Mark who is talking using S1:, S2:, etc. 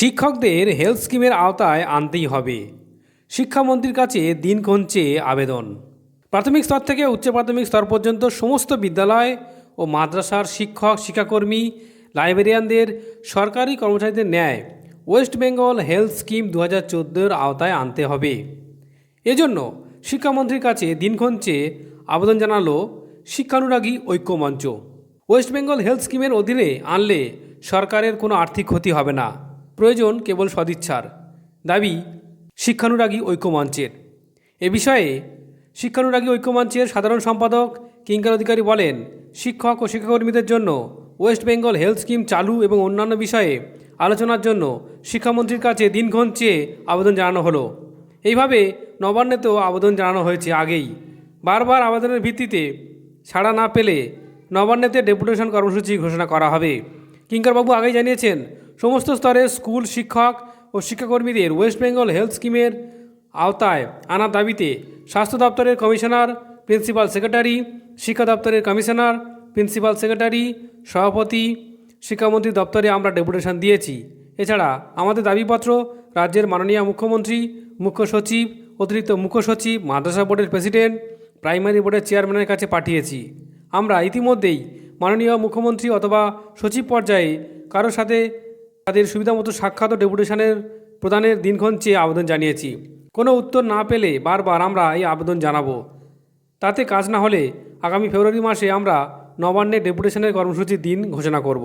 S1: শিক্ষকদের হেলথ স্কিমের আওতায় আনতেই হবে। শিক্ষামন্ত্রীর কাছে দিন কঞ্চে আবেদন। প্রাথমিক স্তর থেকে উচ্চ প্রাথমিক স্তর পর্যন্ত সমস্ত বিদ্যালয় ও মাদ্রাসার শিক্ষক, শিক্ষাকর্মী, লাইব্রেরিয়ানদের সরকারি কর্মচারীদের ন্যায় ওয়েস্ট বেঙ্গল হেলথ স্কিম দু হাজার আওতায় আনতে হবে। এজন্য শিক্ষামন্ত্রীর কাছে দিনক্ষণ চেয়ে আবেদন জানালো শিক্ষানুরাগী ঐক্যমঞ্চ। ওয়েস্ট বেঙ্গল হেলথ স্কিমের অধীনে আনলে সরকারের কোনো আর্থিক ক্ষতি হবে না। প্রয়োজন কেবল সদিচ্ছার। দাবি, শিক্ষানুরাগী ঐক্যমঞ্চের। এ বিষয়ে শিক্ষানুরাগী ঐক্যমঞ্চের সাধারণ সম্পাদক কিঙ্কার অধিকারী বলেন, শিক্ষক ও শিক্ষাকর্মীদের জন্য ওয়েস্ট বেঙ্গল হেলথ স্কিম চালু এবং অন্যান্য বিষয়ে আলোচনার জন্য শিক্ষামন্ত্রীর কাছে দিনক্ষণ চেয়ে আবেদন জানানো হলো। এইভাবে নবান্নেতেও আবেদন জানানো হয়েছে আগেই। বারবার আবেদনের ভিত্তিতে ছাড়া না পেলে নবান্নেতে ডেপুটেশন কর্মসূচি ঘোষণা করা হবে। কিঙ্করবাবু আগেই জানিয়েছেন সমস্ত স্তরের স্কুল শিক্ষক ও শিক্ষাকর্মীদের ওয়েস্ট বেঙ্গল হেলথ স্কিমের আওতায় আনার দাবিতে স্বাস্থ্য দপ্তরের কমিশনার, প্রিন্সিপাল সেক্রেটারি, শিক্ষা দপ্তরের কমিশনার, প্রিন্সিপাল সেক্রেটারি, সভাপতি, শিক্ষামন্ত্রী দপ্তরে আমরা ডেপুটেশন দিয়েছি। এছাড়া আমাদের দাবিপত্র রাজ্যের মাননীয় মুখ্যমন্ত্রী, মুখ্য সচিব, অতিরিক্ত মুখ্য সচিব, মাদ্রাসা বোর্ডের প্রেসিডেন্ট, প্রাইমারি বোর্ডের চেয়ারম্যানের কাছে পাঠিয়েছি। আমরা ইতিমধ্যেই মাননীয় মুখ্যমন্ত্রী অথবা সচিব পর্যায়ে কারোর সাথে তাদের সুবিধামতো সাক্ষাৎ ও ডেপুটেশনের প্রদানের দিনক্ষণ চেয়ে আবেদন জানিয়েছি। কোনো উত্তর না পেলে বারবার আমরা এই আবেদন জানাব। তাতে কাজ না হলে আগামী ফেব্রুয়ারি মাসে আমরা নবান্নে ডেপুটেশনের কর্মসূচির দিন ঘোষণা করব।